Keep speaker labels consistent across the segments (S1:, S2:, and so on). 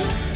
S1: you.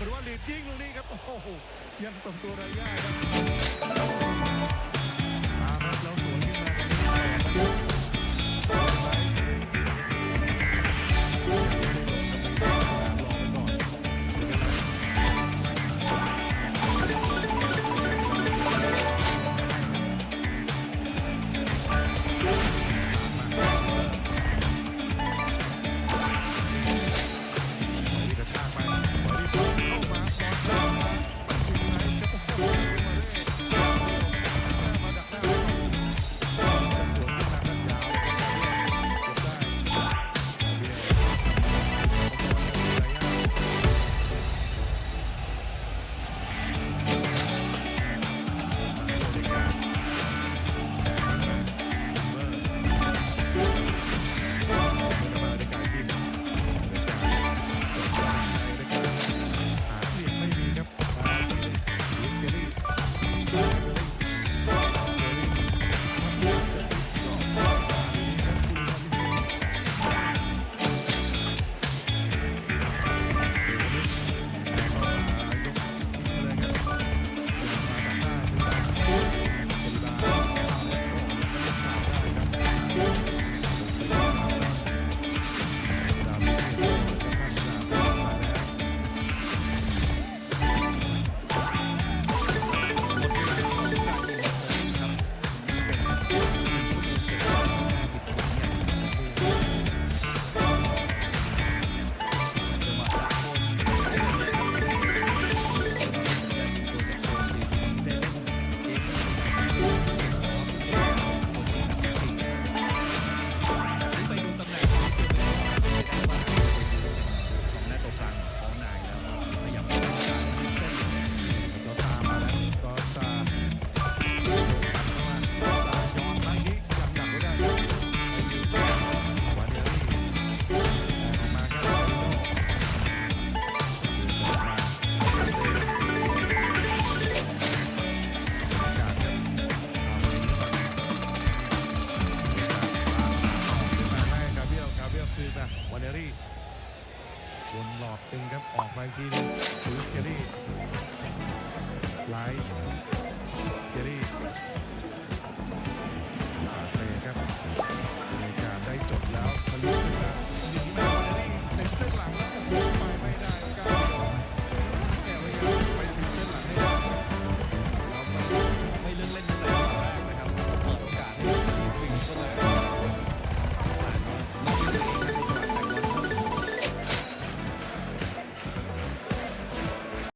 S1: หรือว่า
S2: หลีดยิงลูกนี้ครับ โอ้โห ยังตบตัวรด้ยาครับมา
S1: ครับแล้วส
S2: วนขึ้นมา